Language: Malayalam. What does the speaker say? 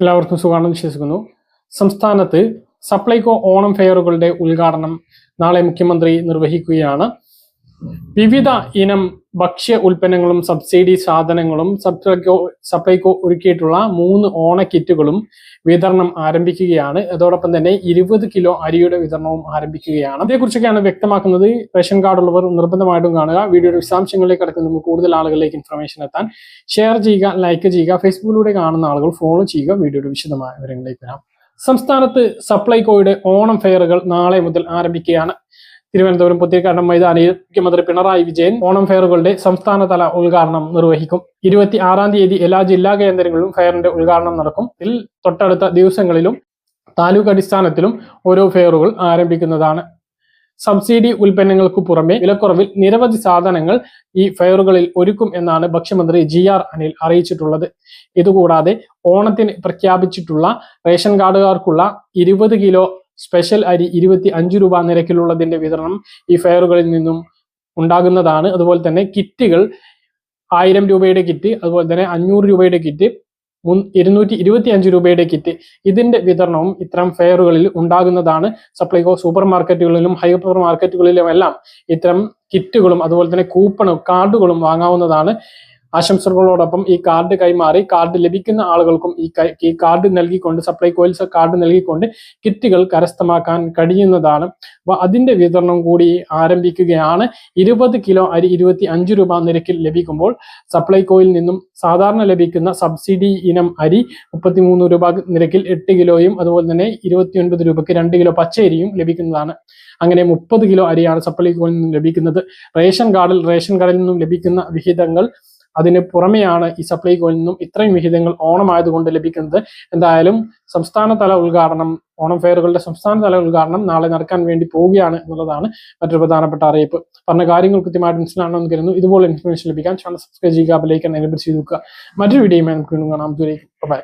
എല്ലാവർക്കും സുഖമാണെന്ന് വിശ്വസിക്കുന്നു. സംസ്ഥാനത്ത് സപ്ലൈകോ ഓണം ഫെയറുകളുടെ ഉദ്ഘാടനം നാളെ മുഖ്യമന്ത്രി നിർവഹിക്കുകയാണ്. വിവിധ ഇനം ഭക്ഷ്യ ഉൽപ്പന്നങ്ങളും സബ്സിഡി സാധനങ്ങളും സപ്ലൈകോ സപ്ലൈകോ ഒരുക്കിയിട്ടുള്ള മൂന്ന് ഓണ കിറ്റുകളും വിതരണം ആരംഭിക്കുകയാണ്. അതോടൊപ്പം തന്നെ ഇരുപത് കിലോ അരിയുടെ വിതരണവും ആരംഭിക്കുകയാണ്. അതേക്കുറിച്ചൊക്കെയാണ് വ്യക്തമാക്കുന്നത്. റേഷൻ കാർഡ് ഉള്ളവർ നിർബന്ധമായിട്ടും കാണുക. വീഡിയോയുടെ വിശദാംശങ്ങളിലേക്ക് കിടക്കുന്ന കൂടുതൽ ആളുകളിലേക്ക് ഇൻഫർമേഷൻ എത്താൻ. ഷെയർ ചെയ്യുക ലൈക്ക് ചെയ്യുക ഫേസ്ബുക്കിലൂടെ കാണുന്ന ആളുകൾ ഫോളോ ചെയ്യുക. വീഡിയോയുടെ വിശദമായ വിവരങ്ങളിലേക്ക് വരാം. സംസ്ഥാനത്ത് സപ്ലൈകോയുടെ ഓണം ഫെയറുകൾ നാളെ മുതൽ ആരംഭിക്കുകയാണ്. തിരുവനന്തപുരം പുത്തിരിക്കാട്ടം മൈതാനിയിൽ മുഖ്യമന്ത്രി പിണറായി വിജയൻ ഓണം ഫെയറുകളുടെ സംസ്ഥാനതല ഉദ്ഘാടനം നിർവഹിക്കും. ഇരുപത്തി ആറാം തീയതി എല്ലാ ജില്ലാ കേന്ദ്രങ്ങളിലും ഫെയറിന്റെ ഉദ്ഘാടനം നടക്കും. ഇതിൽ തൊട്ടടുത്ത ദിവസങ്ങളിലും താലൂക്ക് അടിസ്ഥാനത്തിലും ഓരോ ഫെയറുകൾ ആരംഭിക്കുന്നതാണ്. സബ്സിഡി ഉൽപ്പന്നങ്ങൾക്ക് പുറമെ വിലക്കുറവിൽ നിരവധി സാധനങ്ങൾ ഈ ഫെയറുകളിൽ ഒരുക്കും എന്നാണ് ഭക്ഷ്യമന്ത്രി ജി ആർ അനിൽ അറിയിച്ചിട്ടുള്ളത്. ഇതുകൂടാതെ ഓണത്തിന് പ്രഖ്യാപിച്ചിട്ടുള്ള റേഷൻ കാർഡുകാർക്കുള്ള ഇരുപത് കിലോ സ്പെഷ്യൽ അരി ഇരുപത്തി അഞ്ച് രൂപ നിരക്കിലുള്ളതിന്റെ വിതരണം ഈ ഫെയറുകളിൽ നിന്നും ഉണ്ടാകുന്നതാണ്. അതുപോലെ തന്നെ കിറ്റുകൾ ആയിരം രൂപയുടെ കിറ്റ് അതുപോലെ തന്നെ അഞ്ഞൂറ് രൂപയുടെ കിറ്റ് മുൻ ഇരുന്നൂറ്റി ഇരുപത്തി അഞ്ച് രൂപയുടെ കിറ്റ് ഇതിന്റെ വിതരണവും ഇത്തരം ഫെയറുകളിൽ ഉണ്ടാകുന്നതാണ്. സപ്ലൈകോ സൂപ്പർ മാർക്കറ്റുകളിലും ഹൈപ്പർ മാർക്കറ്റുകളിലും എല്ലാം ഇത്തരം കിറ്റുകളും അതുപോലെ തന്നെ കൂപ്പണും കാർഡുകളും വാങ്ങാവുന്നതാണ്. ആശംസകളോടൊപ്പം ഈ കാർഡ് കൈമാറി കാർഡ് ലഭിക്കുന്ന ആളുകൾക്കും ഈ ഈ കാർഡ് നൽകിക്കൊണ്ട് സപ്ലൈകോയിൽ കാർഡ് നൽകിക്കൊണ്ട് കിറ്റുകൾ കരസ്ഥമാക്കാൻ കഴിയുന്നതാണ്. അപ്പൊ അതിന്റെ വിതരണം കൂടി ആരംഭിക്കുകയാണ്. ഇരുപത് കിലോ അരി ഇരുപത്തി അഞ്ച് രൂപ നിരക്കിൽ ലഭിക്കുമ്പോൾ സപ്ലൈ കോയിൽ നിന്നും സാധാരണ ലഭിക്കുന്ന സബ്സിഡി ഇനം അരി മുപ്പത്തിമൂന്ന് രൂപ നിരക്കിൽ എട്ട് കിലോയും അതുപോലെ തന്നെ ഇരുപത്തിയൊൻപത് രൂപയ്ക്ക് രണ്ട് കിലോ പച്ചരിയും ലഭിക്കുന്നതാണ്. അങ്ങനെ മുപ്പത് കിലോ അരിയാണ് സപ്ലൈകോയിൽ നിന്നും ലഭിക്കുന്നത്. റേഷൻ കാർഡിൽ റേഷൻ കാർഡിൽ നിന്നും ലഭിക്കുന്ന വിഹിതങ്ങൾ അതിന് പുറമെയാണ് ഈ സപ്ലൈകോയിൽ നിന്നും ഇത്രയും വിഹിതങ്ങൾ ഓണമായതുകൊണ്ട് ലഭിക്കുന്നത്. എന്തായാലും സംസ്ഥാനതല ഉദ്ഘാടനം ഓണം ഫെയറുകളുടെ സംസ്ഥാനതല ഉദ്ഘാടനം നാളെ നടക്കാൻ വേണ്ടി പോവുകയാണ് എന്നുള്ളതാണ് മറ്റൊരു പ്രധാനപ്പെട്ട അറിയിപ്പ്. പറഞ്ഞ കാര്യങ്ങൾ കൃത്യമായിട്ട് മനസ്സിലാണെന്ന് കരുതുന്നു. ഇതുപോലെ ഇൻഫർമേഷൻ ലഭിക്കാൻ ചാനൽ സബ്സ്ക്രൈബ് ചെയ്യുക ബെലൈക്കൻ എനേബിൾ ചെയ്ത് നോക്കുക മറ്റൊരു വീഡിയോയുമായി നമുക്ക് വീണ്ടും കാണാം. ദൂരേക്ക് ബൈ